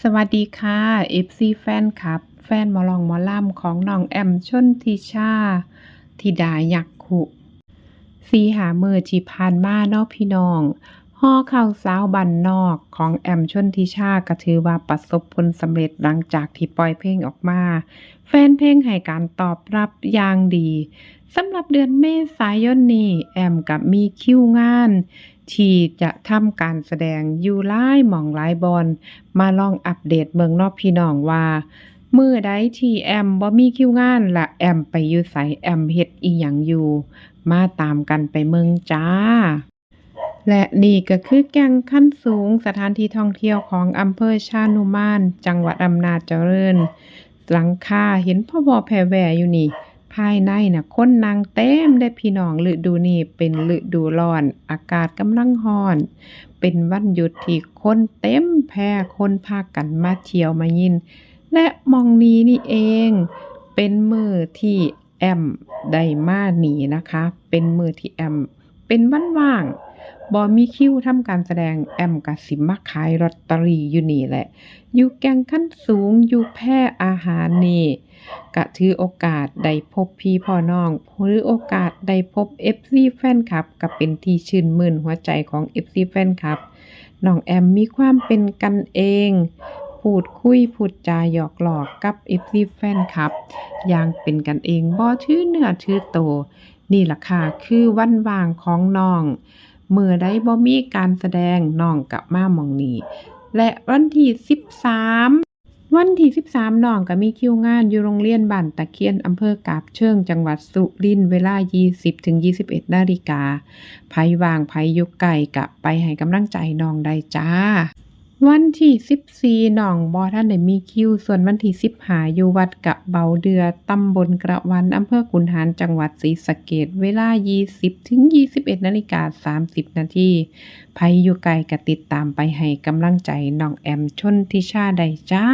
สวัสดีค่ะ FC แฟนคลับ แฟนมอลองมอล่ำของน้องแอมชนทิชาธิดายักษ์ขุสีหามือจีพานมาเนาะพี่น้อง ห่อข้าวสาวบันนอกของแอมชนทิชาก็ถือว่าประสบผลสำเร็จหลังจากที่ปล่อยเพลงออกมา แฟนเพลงให้การตอบรับอย่างดีสำหรับเดือนเมษายนนี้ แอมกับมีคิวงาน ที่จะทำการแสดงอยู่หลายหม่องหลายบอนมาลองอัปเดตเมืองนอกพี่น้องว่ามื้อใดที่แอมบ่มีคิวงานและแอมไปอยู่ไสแอมเฮ็ดอีหยังอยู่ มาตามกันไปเมืองจ้า และนี่ก็คือแก่งขั้นสูงสถานที่ท่องเที่ยวของอำเภอชานุมาน จังหวัดอำนาจเจริญ หลังคาเห็นพ่อบ่อแผ่แหวอยู่นี่ ภายในน่ะคนนางเต็มได้พี่น้องฤดูนี้เป็นฤดูร้อน อากาศกำลังร้อน เป็นวันหยุดที่คนเต็มแพร่คนพากันมาเที่ยวมายิน และมองนี้นี่เอง เป็นมือที่แอมได้มาหนีนะคะ เป็นมือที่แอม เป็นวันว่าง บอมีคิวทำการแสดงแอมกะสิมาขายลอตเตอรี่อยู่นี่แหละ อยู่แกงขั้นสูงอยู่แพ่อาหารนี่กะถือโอกาสได้พบพี่พ่อน้องหรือโอกาสได้พบ FC แฟนคลับก็เป็นที่ชื่นมื่นหัวใจของ FC แฟนคลับน้องแอมมีความเป็นกันเองพูดคุยพูดจาหยอกหลอกกับ FC แฟนคลับอย่างเป็นกันเองบ่ถือเนื้อถือโต นี่ล่ะค่ะคือวันว่างของน้อง มื่อได้บ่มีการแสดงน้องกลับมามองนี้ และวันที่ 13 วันที่ 13น้องก็มีคิวงานอยู่โรงเรียนบ้านตะเคียนอำเภอกาบเชิงจังหวัดสุรินทร์เวลา 20-21นาฬิกาไผวางไผอยู่ไก่กะไปให้กำลังใจน้องได้จ้า วันที่14น้องบ่ทันได้มีคิว ส่วนวันที่15อยู่วัดกะเบาเดือตำบลกระวันอำเภอขุนหารจังหวัดศรีสะเกดเวลา 20-21 นาฬิกา 30 นาทีภัยอยู่ไกลก็ติดตามไปให้กำลังใจน้องแอมชนทิชาได้จ้า